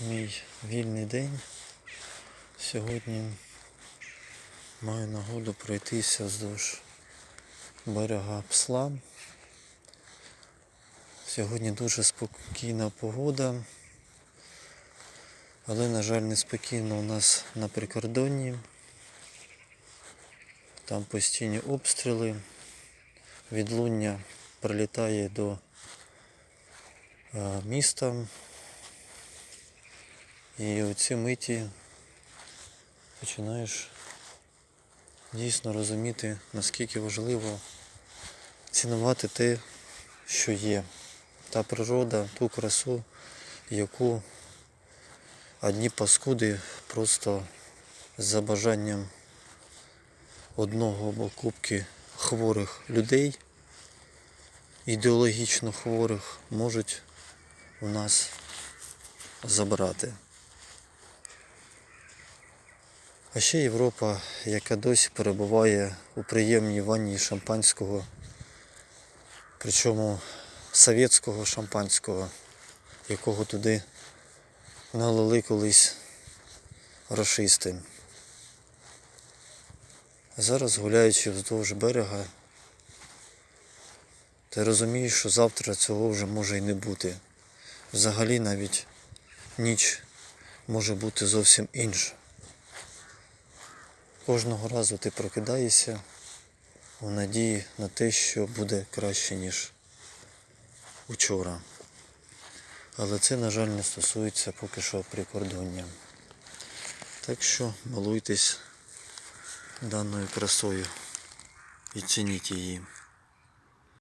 мій вільний день. Сьогодні маю нагоду пройтися вздовж берега Псла. Сьогодні дуже спокійна погода, але, на жаль, неспокійно у нас на прикордонні. Там постійні обстріли, відлуння прилітає до е, міста. І у ці миті починаєш дійсно розуміти, наскільки важливо цінувати те, що є. Та природа, ту красу, яку одні паскуди просто за бажанням одного або кубки хворих людей, ідеологічно хворих, можуть у нас забрати. А ще Європа, яка досі перебуває у приємній ванні шампанського, причому совєтського шампанського, якого туди налили колись рашисти. Зараз гуляючи вздовж берега, ти розумієш, що завтра цього вже може і не бути. Взагалі навіть ніч може бути зовсім інша. Кожного разу ти прокидаєшся у надії на те, що буде краще, ніж учора. Але це, на жаль, не стосується поки що прикордоння. Так що балуйтесь даною красою і цініть її.